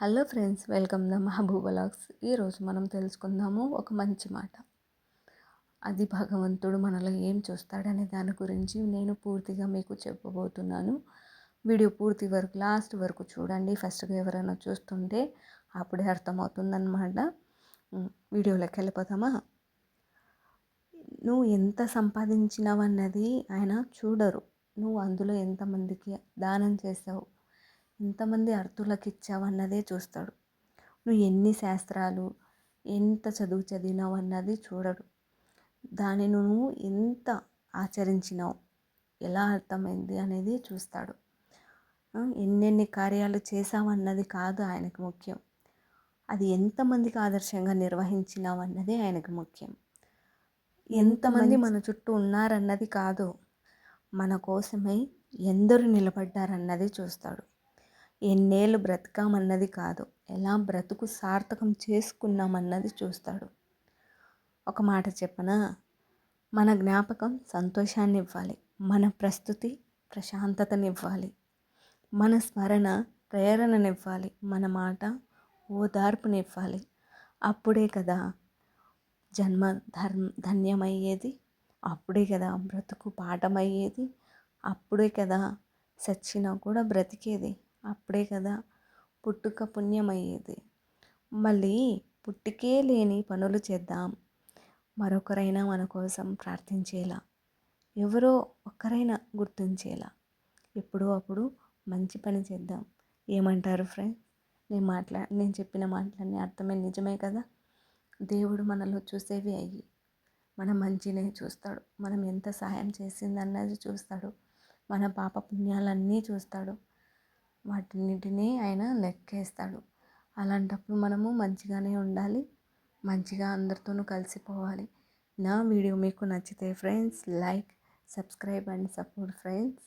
Hello friends welcome the Mahaboob vlogs. ఈరోజు మనం తెలుసుకుందాము ఒక మంచి మాట. అది భగవంతుడు మనలో ఏం చూస్తాడనే దాని గురించి నేను పూర్తిగా మీకు చెప్పబోతున్నాను. వీడియో పూర్తి వరకు లాస్ట్ వరకు చూడండి. ఫస్ట్గా ఎవరైనా చూస్తుంటే అప్పుడే అర్థమవుతుందన్నమాట. వీడియోలోకి వెళ్ళిపోతామా నువ్వు ఎంత సంపాదించినావన్నది ఆయన చూడరు. నువ్వు అందులో ఎంతమందికి దానం చేసావు ఎంతమంది అర్థులకు ఇచ్చావన్నదే చూస్తాడు. నువ్వు ఎన్ని శాస్త్రాలు ఎంత చదువు చదివినావు అన్నది చూడడు. దాన్ని నువ్వు ఎంత ఆచరించినావు ఎలా అర్థమైంది అనేది చూస్తాడు. ఎన్నెన్ని కార్యాలు చేసావన్నది కాదు ఆయనకు ముఖ్యం. అది ఎంతమందికి ఆదర్శంగా నిర్వహించినావు అన్నది ఆయనకు ముఖ్యం. ఎంతమంది? మన చుట్టూ ఉన్నారన్నది కాదు మన కోసమై ఎందరు నిలబడ్డారన్నది చూస్తాడు. ఎన్నేళ్ళు బ్రతకామన్నది కాదు. ఎలా బ్రతుకు సార్థకం చేసుకున్నామన్నది చూస్తాడు. ఒక మాట చెప్పనా? మన జ్ఞాపకం సంతోషాన్ని ఇవ్వాలి మన ప్రస్తుతి ప్రశాంతతనివ్వాలి. మన స్మరణ ప్రేరణనివ్వాలి. మన మాట ఓదార్పునివ్వాలి. అప్పుడే కదా జన్మ ధర్మ ధన్యమయ్యేది. అప్పుడే కదా బ్రతుకు పాఠమయ్యేది. అప్పుడే కదా సచ్చినా కూడా బ్రతికేది. అప్పుడే కదా పుట్టుక పుణ్యమయ్యేది. మళ్ళీ పుట్టికే లేని పనులు చేద్దాం. మరొకరైనా మన కోసం ప్రార్థించేలా. ఎవరో ఒక్కరైనా గుర్తించేలా. ఎప్పుడో అప్పుడు మంచి పని చేద్దాం. ఏమంటారు ఫ్రెండ్స్? నేను మాట్లా నేను చెప్పిన మాటలన్నీ అర్థమే నిజమే కదా? దేవుడు మనలో చూసేవి అయ్యి మన మంచినే చూస్తాడు. మనం ఎంత సహాయం చేసిందన్నది చూస్తాడు. మన పాప పుణ్యాలన్నీ చూస్తాడు. వాటన్నిటినీ ఆయన లెక్కేస్తాడు. అలాంటప్పుడు మనము మంచిగానే ఉండాలి. మంచిగా అందరితోనూ కలిసిపోవాలి నా వీడియో మీకు నచ్చితే friends like subscribe and support friends.